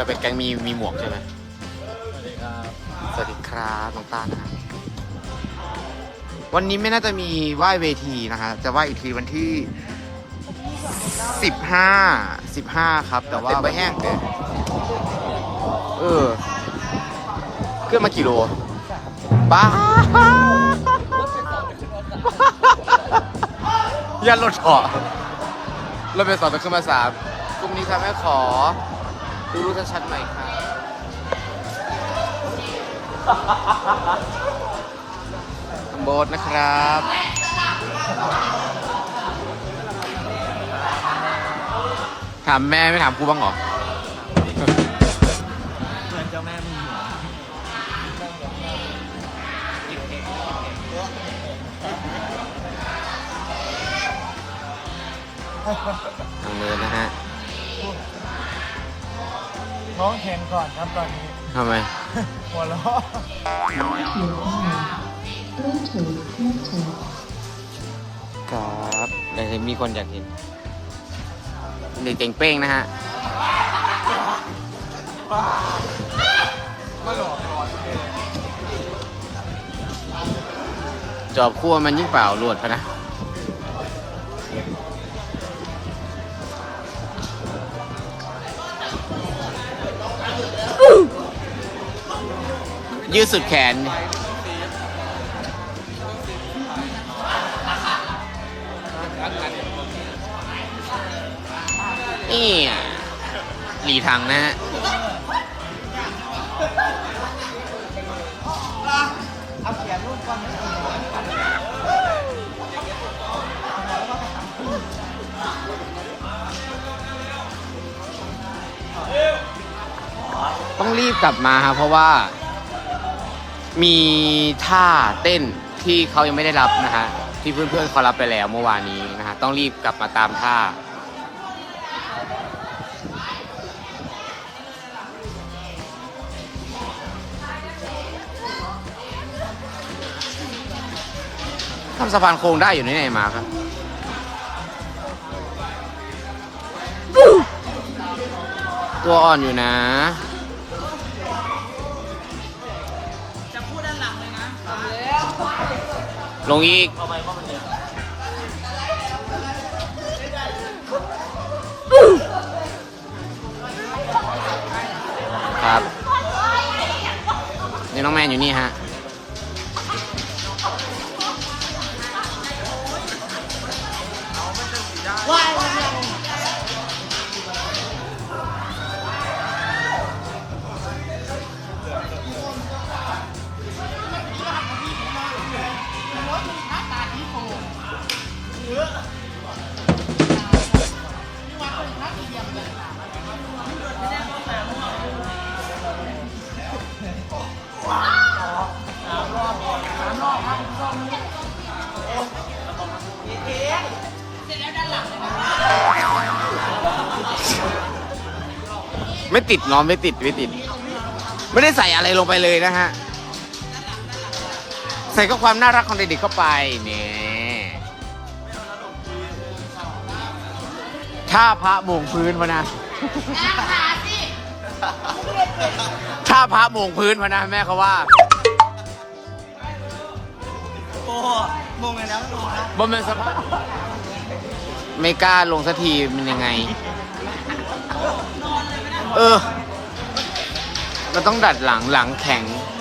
เราเป็นแก๊งมีมีหมวกใช่ไหมสวัสดีครับสวัสดีครับน้องต้านะฮะวันนี้ไม่น่าจะมีไหว้เวทีนะฮะจะไหว้อีกทีวันที่สิบห้าสิบห้าครับ แต่ว่าไปแห้งเด้เออเครื่องมากี่โลบ้ายันรถเถาะรถไปสองเป็นขึ้นมาสามกลุ่มนี้ครับแม่ขอ ดูรูปชัดๆหน่อยครับโบทนะครับ ถามแม่ไม่ถามกูบ้างเหรอ เหมือนเจ้าแม่มีหัวทางเดินนะฮะ ท้องแข็งก่อนครับตอนนี้ทำไม หัวเราะ Bluetooth connected. ครับเดี๋ยวมีคนอยากเห็นเด็กเจ๋งเป้งนะฮะ จอบคั่วมันยิ่งเปล่าลวดพะนะ ยืดสุดแขน นี่อะหลีถังนะฮะต้องรีบกลับมาครับเพราะว่า มีท่าเต้นที่เขายังไม่ได้รับนะฮะที่เพื่อนๆเขารับไปแล้วเมื่อวานนี้นะฮะต้องรีบกลับมาตามท่าทำสะพานโค้งได้อยู่นี่ไหนมาครับตัวอ่อนอยู่นะ ลงอีกเอาไปก็มันเดียวครับ นี่น้องแมนอยู่นี่ฮะ ไม่ติดเน้องไม่ติดไม่ติด ไม่ได้ใส่อะไรลงไปเลยนะฮะ ใส่ก็ความน่ารักของเด็กๆเข้าไปเนี่ยถ้าพระโมงพื้นวะนะถ้าพระโมงพื้นวะนะแม่เขาว่าโอ้มงไงแล้วมงแล้วบนเป็นสภาพไม่กล้าลงสักทีมันยังไง เออ เราต้องดัดหลังหลังแข็งเ